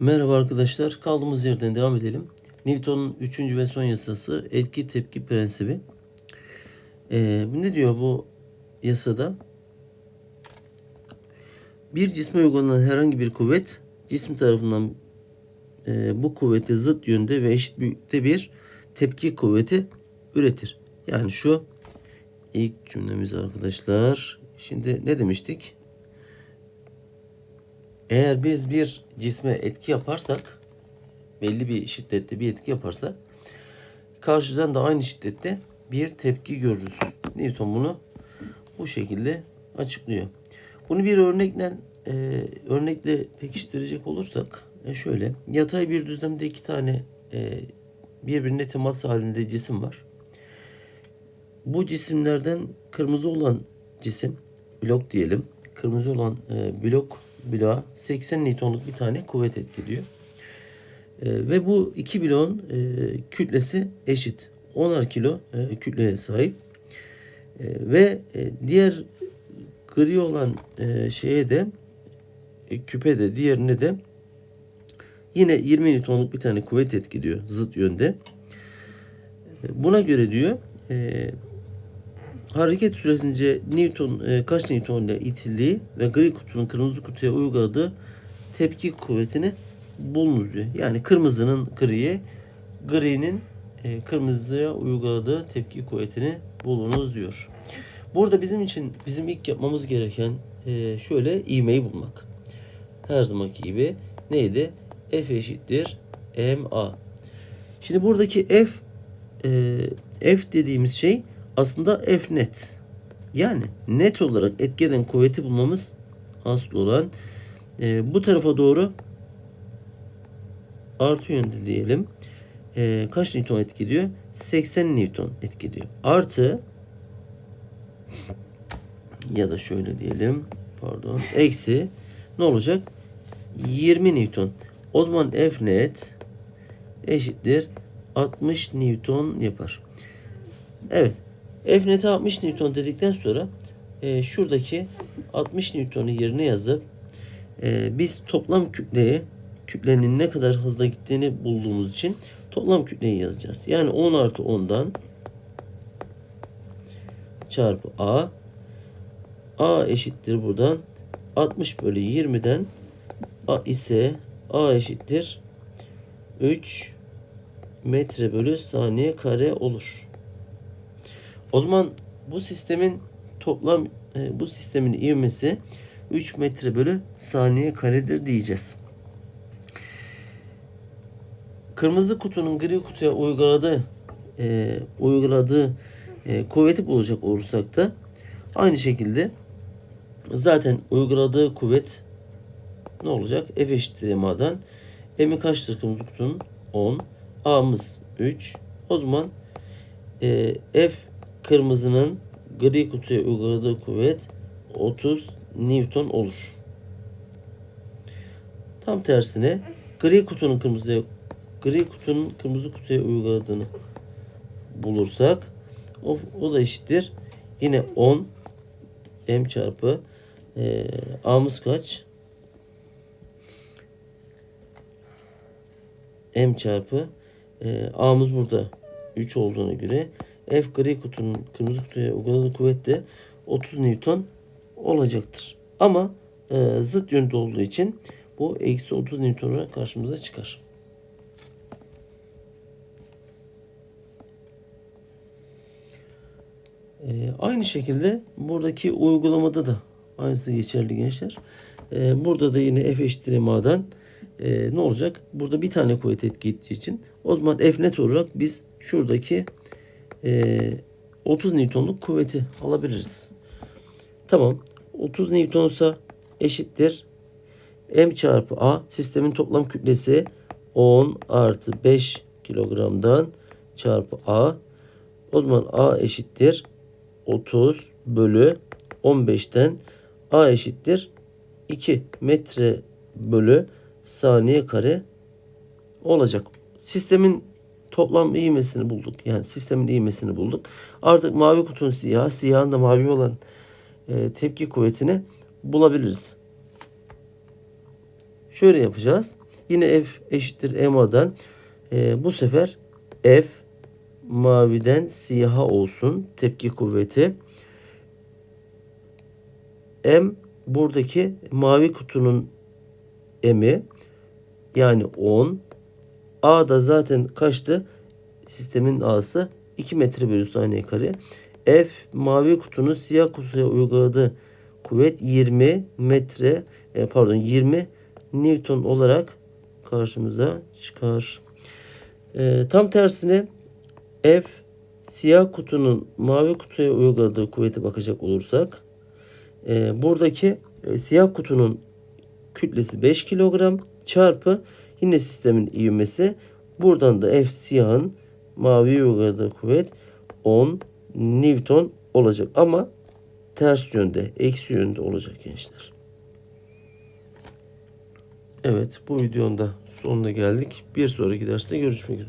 Merhaba arkadaşlar. Kaldığımız yerden devam edelim. Newton'un üçüncü ve son yasası etki tepki prensibi. Ee, ne diyor bu yasada? Bir cisme uygulanan herhangi bir kuvvet cisim tarafından e, bu kuvvete zıt yönde ve eşit büyüklükte bir tepki kuvveti üretir. Yani şu ilk cümlemiz arkadaşlar. Şimdi ne demiştik? Eğer biz bir cisme etki yaparsak, belli bir şiddette bir etki yaparsak, karşıdan da aynı şiddette bir tepki görürüz. Newton bunu bu şekilde açıklıyor. Bunu bir örnekle e, örnekle pekiştirecek olursak, e, şöyle yatay bir düzlemde iki tane e, birbirine temas halinde cisim var. Bu cisimlerden kırmızı olan cisim blok diyelim. Kırmızı olan e, blok bloğa 80 Newton'luk bir tane kuvvet etkiliyor. E, ve bu iki bloğun e, kütlesi eşit. 10'ar kilo e, kütleye sahip. E, ve e, diğer gri olan e, şeye de e, küpe de diğerine de yine 20 Newton'luk bir tane kuvvet etkiliyor zıt yönde. E, Buna göre diyor e, hareket süresince Newton e, kaç Newton ile itildiği ve gri kutunun kırmızı kutuya uyguladığı tepki kuvvetini bulunuz diyor. Yani kırmızının griye, gri'nin e, kırmızıya uyguladığı tepki kuvvetini bulunuz diyor. Burada bizim için bizim ilk yapmamız gereken e, şöyle ivmeyi bulmak. Her zamanki gibi neydi? F eşittir ma. Şimdi buradaki F e, F dediğimiz şey aslında F net. Yani net olarak etki eden kuvveti bulmamız asıl olan e, bu tarafa doğru artı yönde diyelim. E, kaç Newton etkiliyor? 80 Newton etkiliyor. Artı ya da şöyle diyelim. Pardon. Eksi ne olacak? 20 Newton. O zaman F net eşittir 60 Newton yapar. Evet. F net'e 60 Newton dedikten sonra e, şuradaki 60 Newton'u yerine yazıp e, biz toplam kütleyi kütlenin ne kadar hızla gittiğini bulduğumuz için toplam kütleyi yazacağız. Yani 10 artı 10'dan çarpı A A eşittir buradan 60 bölü 20'den A ise A eşittir 3 metre bölü saniye kare olur. O zaman bu sistemin toplam e, bu sistemin ivmesi 3 metre bölü saniye karedir diyeceğiz. Kırmızı kutunun gri kutuya uyguladığı e, uyguladığı e, kuvveti bulacak olursak da aynı şekilde zaten uyguladığı kuvvet ne olacak? F eşittir M'dan. M'i kaçtır kırmızı kutunun? 10. A'mız 3. O zaman e, F kırmızının gri kutuya uyguladığı kuvvet 30 Newton olur. Tam tersine gri kutunun kırmızıya gri kutunun kırmızı kutuya uyguladığını bulursak o, o da eşittir. Yine 10 m çarpı e, a'mız kaç? m çarpı e, a'mız burada 3 olduğuna göre F gri kutunun kırmızı kutuya uyguladığı kuvvet de 30 Newton olacaktır. Ama e, zıt yönde olduğu için bu eksi 30 Newton'a karşımıza çıkar. E, aynı şekilde buradaki uygulamada da aynısı geçerli gençler. E, burada da yine F eşittir Ma'dan e, ne olacak? Burada bir tane kuvvet etki ettiği için o zaman F net olarak biz şuradaki 30 Newton'luk kuvveti alabiliriz. Tamam. 30 Newton'sa eşittir. M çarpı A sistemin toplam kütlesi 10 artı 5 kilogramdan çarpı A. O zaman A eşittir 30 bölü 15'ten A eşittir 2 metre bölü saniye kare olacak. Sistemin toplam ivmesini bulduk. Yani sistemin ivmesini bulduk. Artık mavi kutunun siyah, siyahın da mavi olan e, tepki kuvvetini bulabiliriz. Şöyle yapacağız. Yine F eşittir EMA'dan e, bu sefer F maviden siyaha olsun tepki kuvveti. M buradaki mavi kutunun M'i yani 10. A da zaten kaçtı? Sistemin A'sı 2 metre bölü saniye kare. F mavi kutunun siyah kutuya uyguladığı kuvvet 20 metre e, pardon 20 Newton olarak karşımıza çıkar. E, tam tersine F siyah kutunun mavi kutuya uyguladığı kuvvete bakacak olursak e, buradaki e, siyah kutunun kütlesi 5 kilogram çarpı yine sistemin ivmesi buradan da F siyahın mavi uyguladığı kuvvet 10 Newton olacak ama ters yönde eksi yönde olacak gençler. Evet bu videonun da sonuna geldik. Bir sonraki derste görüşmek üzere.